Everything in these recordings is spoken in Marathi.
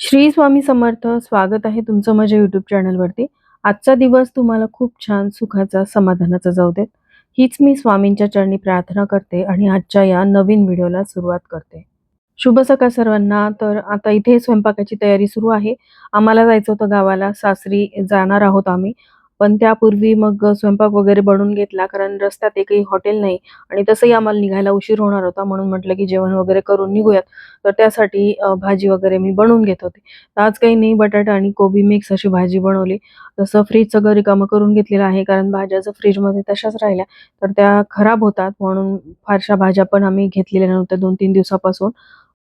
श्री स्वामी समर्थ स्वागत आहे तुमचं माझ्या युट्यूब चॅनलवरती आजचा दिवस तुम्हाला खूप छान सुखाचा समाधानाचा जाऊ देत. हीच मी स्वामींच्या चरणी प्रार्थना करते आणि आजच्या या नवीन व्हिडिओला सुरुवात करते. शुभ सकाळ सर्वांना. तर आता इथे स्वयंपाकाची तयारी सुरू आहे. आम्हाला जायचं होतं गावाला. सासरी जाणार आहोत आम्ही. पण त्यापूर्वी मग स्वयंपाक वगैरे बनवून घेतला कारण रस्त्यात एकही हॉटेल नाही आणि तसंही आम्हाला निघायला उशीर होणार होता म्हणून म्हटलं की जेवण वगैरे करून निघूयात. तर त्यासाठी भाजी वगैरे मी बनवून घेत होते. तर आज काही नाही बटाटा आणि कोबी मिक्स अशी भाजी बनवली. तसं फ्रीज सगळं रिकामं करून घेतलेलं आहे कारण भाज्या जर फ्रीजमध्ये तशाच राहिल्या तर त्या खराब होतात म्हणून फारशा भाज्या पण आम्ही घेतलेल्या नव्हत्या दोन तीन दिवसापासून.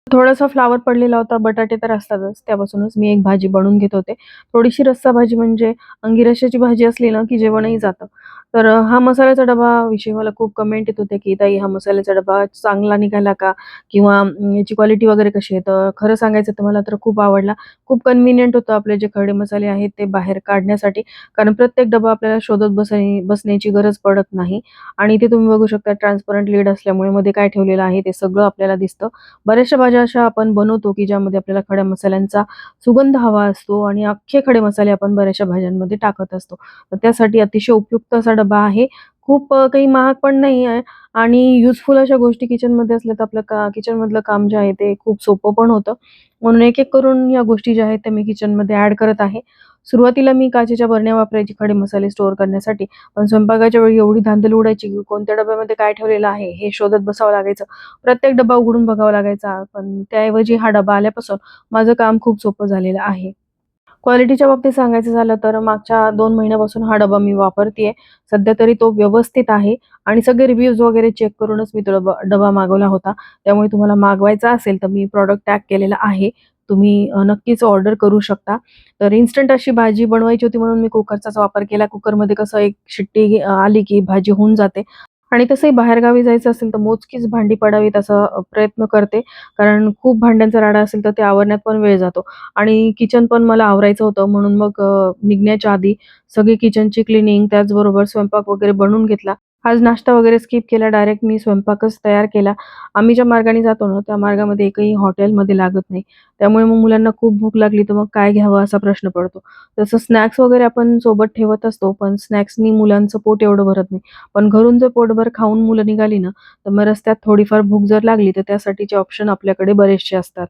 थोडासा फ्लावर पडलेला होता बटाटे तर असतातच. त्यापासूनच मी एक भाजी बनवून घेत होते. थोडीशी रस्सा भाजी म्हणजे अंगिरशाची भाजी असली ना की जेवणही जातं. तर हा मसाल्याचा डबा विषयी मला खूप कमेंट येत होते की ताई हा मसाल्याचा डबा चांगला निघाला का? किंवा याची क्वालिटी वगैरे कशी आहे? तर खरं सांगायचं तर मला तर खूप आवडला. खूप कन्व्हिनियंट होतं आपले जे खडे मसाले आहेत ते बाहेर काढण्यासाठी. कारण प्रत्येक डबा आपल्याला शोधत बसाय बसण्याची गरज पडत नाही. आणि इथे तुम्ही बघू शकता ट्रान्सपरंट लीड असल्यामुळे मध्ये काय ठेवलेलं आहे ते सगळं आपल्याला दिसतं. बऱ्याचशा भाज्या अशा आपण बनवतो की ज्यामध्ये आपल्याला खड्या मसाल्यांचा सुगंध हवा असतो आणि अख्खे खडे मसाले आपण बऱ्याचशा भाज्यांमध्ये टाकत असतो. तर त्यासाठी अतिशय उपयुक्त असा डबा आहे. खूप काही महाग पण नाही आहे. आणि युजफुल अशा गोष्टी किचनमध्ये असल्या तर आपलं का किचनमधलं काम जे आहे ते खूप सोपं पण होतं. म्हणून एक एक करून या गोष्टी ज्या आहेत त्या मी किचनमध्ये ॲड करत आहे. सुरुवातीला मी काचेच्या बरण्या वापरायची खडे मसाले स्टोअर करण्यासाठी. पण स्वयंपाकाच्या वेळी एवढी धांदल उडायची की कोणत्या डब्यामध्ये काय ठेवलेलं आहे हे शोधत बसावं लागायचं. प्रत्येक डबा उघडून बघावा लागायचा. पण त्याऐवजी हा डबा आल्यापासून माझं काम खूप सोपं झालेलं आहे. क्वालिटीच्या बाबतीत सांगायचं झालं तर मागच्या दोन महिन्यापासून हा डबा मी वापरतेय. सध्या तरी तो व्यवस्थित आहे आणि सगळे रिव्ह्यूज वगैरे चेक करूनच मी तो डबा डबा मागवला होता. त्यामुळे तुम्हाला मागवायचा असेल तर मी प्रॉडक्ट टॅग केलेला आहे. तुम्ही नक्कीच ऑर्डर करू शकता. तर इन्स्टंट अशी भाजी बनवायची होती म्हणून मी कुकरचाच वापर केला. कुकरमध्ये कसं एक शिट्टी आली की भाजी होऊन जाते. आणि तसंही बाहेरगावी जायचं असेल तर मोजकीच भांडी पडावीत असा प्रयत्न करते. कारण खूप भांड्यांचा राडा असेल तर ते आवरण्यात पण वेळ जातो. आणि किचन पण मला आवरायचं होतं. म्हणून मग निघण्याच्या आधी सगळी किचनची क्लिनिंग त्याचबरोबर स्वयंपाक वगैरे बनवून घेतला. आज नाश्ता वगैरे स्किप केला डायरेक्ट मी स्वयंपाकच तयार केला. आम्ही ज्या मार्गाने जातो ना त्या मार्गामध्ये एकही हॉटेलमध्ये लागत नाही. त्यामुळे मग मुलांना खूप भूक लागली तर मग काय घ्यावं असा प्रश्न पडतो. तसं स्नॅक्स वगैरे आपण सोबत ठेवत असतो पण स्नॅक्सनी मुलांचं पोट एवढं भरत नाही. पण घरून जर पोटभर खाऊन मुलं निघाली ना तर मग रस्त्यात थोडीफार भूक जर लागली तर त्यासाठीचे ऑप्शन आपल्याकडे बरेचसे असतात.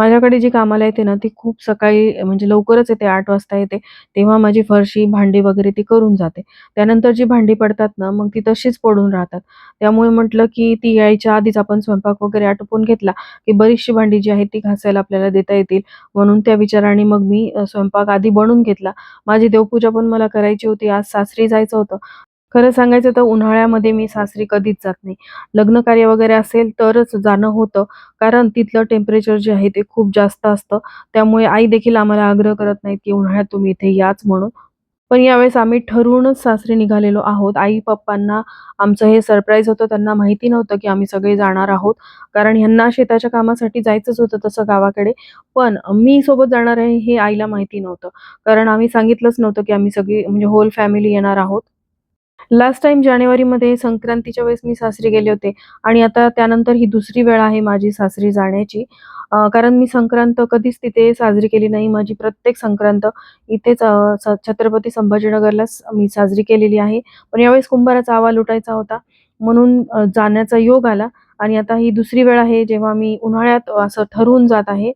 माझ्याकडे जी कामाला येते ना ती खूप सकाळी म्हणजे लवकरच येते आठ वाजता येते. तेव्हा माझी फरशी, भांडी वगैरे ती करून जाते. त्यानंतर जी भांडी पडतात ना, मग ती तशीच पडून राहतात. त्यामुळे म्हटलं, की ती यायच्या आधीच आपण स्वयंपाक वगैरे आटोपून घेतला, की बरीचशी भांडी जी आहे ती घासायला आपल्याला देता येतील. म्हणून त्या विचाराने मग मी स्वयंपाक आधी बनवून घेतला. माझी देवपूजा पण मला करायची होती. आज सासरी जायचं होतं. खरं सांगायचं तर उन्हाळ्यामध्ये मी सासरी कधीच जात नाही. लग्न कार्य वगैरे असेल तरच जाणं होतं. कारण तिथलं टेम्परेचर जे आहे ते खूप जास्त असतं. त्यामुळे आई देखील आम्हाला आग्रह करत नाहीत, की उन्हाळ्यात तुम्ही इथे याच म्हणून. पण यावेळेस आम्ही ठरवूनच सासरी निघालेलो आहोत. आई-पप्पांना आमचं हे सरप्राईज होतं. त्यांना माहिती नव्हतं, की आम्ही सगळे जाणार आहोत. कारण ह्यांना शेताच्या कामासाठी जायचंच होतं तसं गावाकडे. पण मी सोबत जाणार आहे हे आईला माहिती नव्हतं. कारण आम्ही सांगितलंच नव्हतं, की आम्ही सगळी म्हणजे होल फॅमिली येणार आहोत. लास्ट टाइम जानेवारीमध्ये संक्रांतीच्या वेळेस मी सासरी गेले होते आणि आता त्यानंतर ही दुसरी वेळ आहे माझी सासरी जाण्याची. कारण मी संक्रांत कधीच तिथे साजरी केली नाही. माझी प्रत्येक संक्रांत इथेच छत्रपती संभाजीनगरलाच मी साजरी केलेली आहे. पण यावेळेस कुंभाराचा आवा लुटायचा होता म्हणून जाण्याचा योग आला आणि आता ही दुसरी वेळ आहे जेव्हा मी उन्हाळ्यात असं ठरवून जात आहे.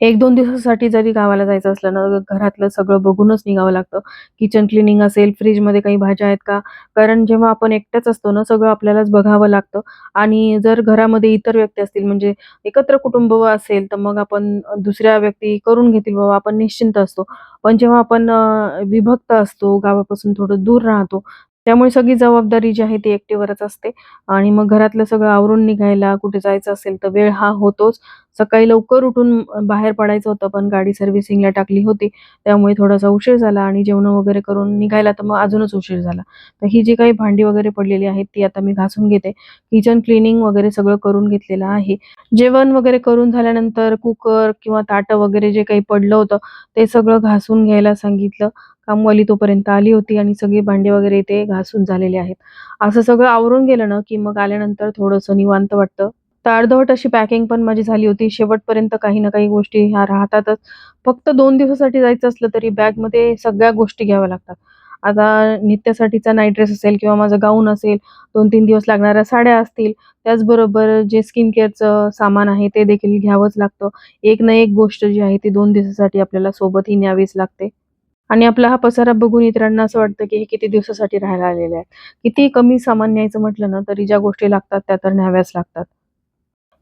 1-2 दिवसासाठी जरी गावाला जायचं असलं ना, घरातलं सगळं बघूनच निघावं लागतं. किचन क्लिनिंग असेल, फ्रीजमध्ये काही भाज्या आहेत का? कारण जेव्हा आपण एकट्याच असतो ना, सगळं आपल्यालाच बघावं लागतं आणि जर घरामध्ये इतर व्यक्ती असतील म्हणजे एकत्र कुटुंब असेल, तर मग आपण दुसऱ्या व्यक्ती करून घेतील बाबा, आपण निश्चिंत असतो. पण जेव्हा आपण विभक्त असतो, गावापासून थोडं दूर राहतो, त्यामुळे सगळी जबाबदारी जी आहे ती एकटीवरच असते आणि मग घरातलं सगळं आवरून निघायला, कुठे जायचं असेल तर वेळ हा होतोच. सकाळी लवकर उठून बाहेर पडायचं होतं, पण गाडी सर्व्हिसिंगला टाकली होती. त्यामुळे थोडासा उशीर झाला आणि जेवण वगैरे करून निघायला तर मग अजूनच उशीर झाला. तर ही जी काही भांडी वगैरे पडलेली आहेत, ती आता मी घासून घेते. किचन क्लीनिंग वगैरे सगळं करून घेतलेलं आहे. जेवण वगैरे करून झाल्यानंतर कुकर किंवा ताटं वगैरे जे काही पडलं होतं, ते सगळं घासून घ्यायला सांगितलं. कामवाली तोपर्यंत आली होती आणि सगळी भांडी वगैरे ते घासून झालेले आहेत. असं सगळं आवरून गेलं ना, की मग आल्यानंतर थोडंसं निवांत वाटतं. तर अर्धवट अशी पॅकिंग पण माझी झाली होती. शेवटपर्यंत काही ना काही गोष्टी ह्या राहतातच. फक्त दोन दिवसासाठी जायचं असलं तरी बॅगमध्ये सगळ्या गोष्टी घ्याव्या लागतात. आता नित्यासाठीचा नाईट ड्रेस असेल किंवा माझा गाऊन असेल, 2-3 दिवस लागणाऱ्या साड्या असतील, त्याचबरोबर जे स्किन केअरचं सामान आहे ते देखील घ्यावंच लागतं. एक ना एक गोष्ट जी आहे ती दोन दिवसासाठी आपल्याला सोबतही न्यावीच लागते. आणि आपला हा पसारा बघून इतरांना असं वाटतं, की हे किती दिवसासाठी राहायला आलेले आहेत. किती कमी सामान न्यायचं म्हटलं ना, तरी ज्या गोष्टी लागतात त्या तर न्याव्याच लागतात.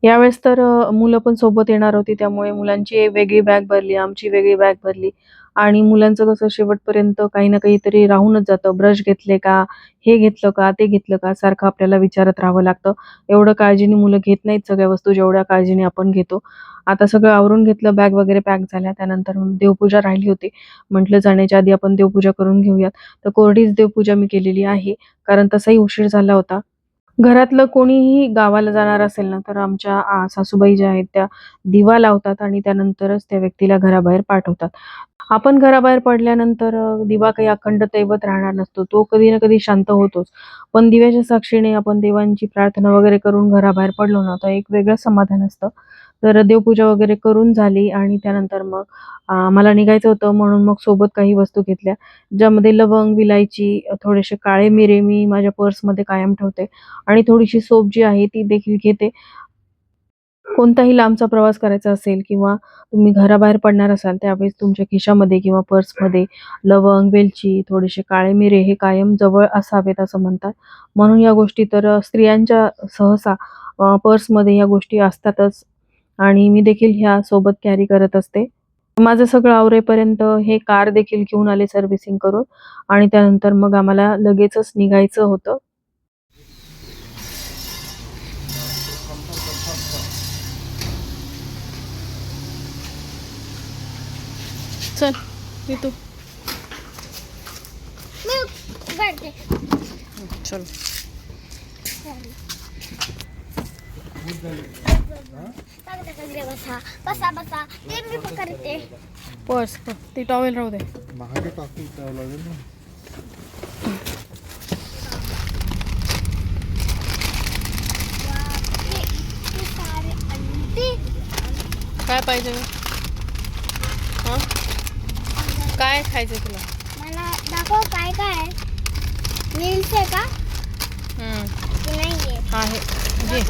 यावेळेस तर मुलं पण सोबत येणार होती, त्यामुळे मुलांची वेगळी बॅग भरली, आमची वेगळी बॅग भरली आणि मुलांचं कसं शेवटपर्यंत काही ना काहीतरी राहूनच जातं. ब्रश घेतले का? हे घेतलं का? ते घेतलं का? सारखं आपल्याला विचारत राहावं लागतं. एवढं काळजीने मुलं घेत नाहीत सगळ्या वस्तू जेवढ्या काळजीने आपण घेतो. आता सगळं आवरून घेतलं, बॅग वगैरे पॅक झाल्या. त्यानंतर देवपूजा राहिली होती. म्हटलं जाण्याच्या आधी आपण देवपूजा करून घेऊयात. तर कोरडीच देवपूजा मी केलेली आहे, कारण तसाही उशीर झाला होता. घरातलं कोणीही गावाला जाणार असेल ना, तर आमच्या सासूबाई ज्या आहेत त्या दिवा लावतात आणि त्यानंतरच त्या व्यक्तीला घराबाहेर पाठवतात. आपण घराबाहेर पडल्यानंतर दिवा काही अखंड दैवत राहणार नसतो. तो कधी ना कधी शांत होतोच. पण दिव्याच्या साक्षीने आपण देवांची प्रार्थना वगैरे करून घराबाहेर पडलो ना, तर एक वेगळं समाधान असतं. तर देवपूजा वगैरे करून झाली आणि त्यानंतर मग मला निघायचं होतं म्हणून मग सोबत काही वस्तू घेतल्या. ज्यामध्ये लवंग, विलायची, थोडेसे काळे मिरे मी माझ्या पर्समध्ये कायम ठेवते आणि थोडीशी सोप जी आहे ती देखील घेते. कोणताही लांबचा प्रवास करायचा असेल किंवा तुम्ही घराबाहेर पडणार असाल त्यावेळेस तुमच्या खिशामध्ये किंवा पर्समध्ये लवंग, वेलची, थोडेसे काळे मिरे हे कायम जवळ असावेत असं म्हणतात. म्हणून या गोष्टी तर स्त्रियांच्या सहसा पर्समध्ये या गोष्टी असतातच आणि मी देखील ह्या सोबत कॅरी करत असते. माझं सगळं आवरेपर्यंत हे कार देखील घेऊन आले सर्व्हिसिंग करून आणि त्यानंतर मग आम्हाला लगेचच निघायचं होतं. चल चल बसा बसा बसा ते मी पकडते पर्स ती टॉवेल राहू दे. मागे टाकून द्यावं लागेल ना. काय पाहिजे? हां? काय खायचं तुला? मला दाखव काय काय आहे. का? की नाही आहे.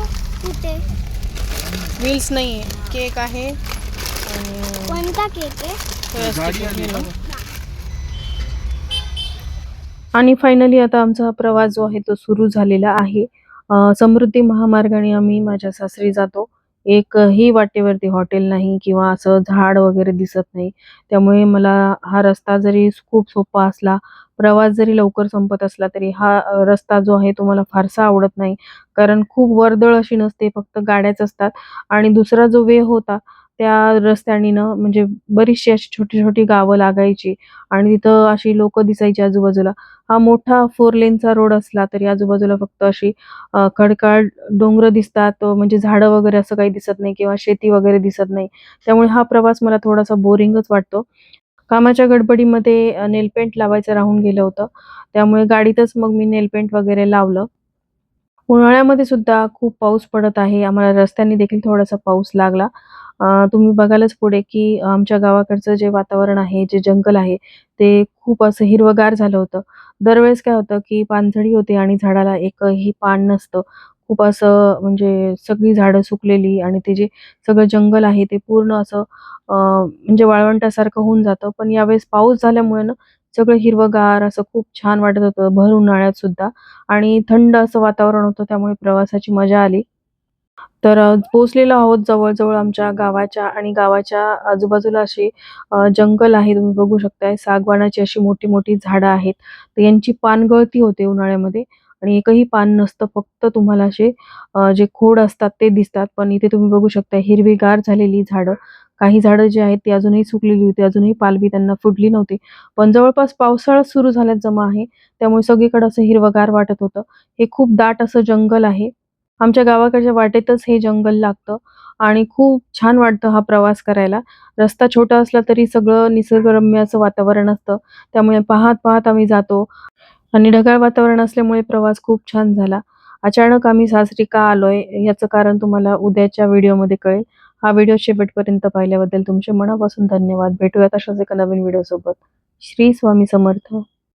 कुठे. व्हील्स नाही आहे केक आहे. आणि कोणता केक आहे? गाडी आली ना? आणि फायनली आता आमचा प्रवास जो आहे तो सुरू झालेला आहे. अ, समृद्धी महामार्गाने आम्ही माझ्या सासरी जातो. एकही वाटेवरती हॉटेल नाही किंवा असं झाड वगैरे दिसत नाही. त्यामुळे मला हा रस्ता जरी खूप सोपा असला प्रवास जरी लवकर संपत असला तरी हा रस्ता जो आहे तो मला फारसा आवडत नाही. कारण खूप वर्दळ अशी नसते फक्त गाड्याच असतात. आणि दुसरा जो वे होता त्या रस्त्याने ना म्हणजे बरीचशी अशी छोटी छोटी गावं लागायची. आणि तिथं अशी लोक दिसायची आजूबाजूला. हा मोठा फोर लेनचा रोड असला तरी आजूबाजूला फक्त अशी खडकाळ डोंगर दिसतात. म्हणजे झाडं वगैरे असं काही दिसत नाही किंवा शेती वगैरे दिसत नाही. त्यामुळे हा प्रवास मला थोडासा बोरिंगच वाटतो. कामाच्या गडबडीमध्ये नेलपेंट नेल पेंट लावायचं राहून गेलं होतं. त्यामुळे गाडीतच मग मी नेल पेंट वगैरे लावलं. उन्हाळ्यामध्ये सुद्धा खूप पाऊस पडत आहे. आम्हाला रस्त्याने देखील थोडासा पाऊस लागला. तुम्ही बघालच पुढे की आमच्या गावाकडचं जे वातावरण आहे जे जंगल आहे ते खूप असं हिरवगार झालं होतं. दरवेळेस काय होतं की पानझडी होते आणि झाडाला एकही पान नसतं. खूप असं म्हणजे सगळी झाडं सुकलेली आणि ते जे सगळं जंगल आहे ते पूर्ण असं अ, म्हणजे वाळवंटासारखं होऊन जातं पण यावेळेस पाऊस झाल्यामुळे ना सगळं हिरवंगार असं खूप छान वाटत होतं भर उन्हाळ्यात सुद्धा आणि थंड असं वातावरण होतं त्यामुळे प्रवासाची मजा आली. तर पोचलेलो आहोत जवळजवळ आमच्या गावाच्या आणि गावाच्या आजूबाजूला अशी जंगल आहे तुम्ही बघू शकताय. सागवानाची अशी मोठी-मोठी झाडं आहेत. तर यांची पानगळती होते उन्हाळ्यामध्ये आणि एकही पान नसतं. फक्त तुम्हाला असे अ, जे खोड असतात ते दिसतात. पण इथे तुम्ही बघू शकता हिरवीगार झालेली झाडं. काही झाडं जी आहेत ती अजूनही सुकलेली होती. अजूनही पालवी त्यांना फुटली नव्हती. पण जवळपास पावसाळा सुरू झाल्यात जमा आहे. त्यामुळे सगळीकडे असं हिरवगार वाटत होतं. हे खूप दाट असं जंगल आहे. आमच्या गावाकडच्या वाटेतच हे जंगल लागतं आणि खूप छान वाटतं हा प्रवास करायला. रस्ता छोटा असला तरी सगळं निसर्गरम्य असं वातावरण असतं. त्यामुळे पाहत-पाहत आम्ही जातो आणि ढगाळ वातावरण असल्यामुळे प्रवास खूप छान झाला. अचानक आम्ही सासरी का आलोय याचं कारण तुम्हाला उद्याच्या व्हिडिओमध्ये कळेल. हा व्हिडिओ शेवटपर्यंत पाहिल्याबद्दल तुमचे मनापासून धन्यवाद. भेटूयात अशाच एका नवीन व्हिडिओ सोबत श्री स्वामी समर्थ.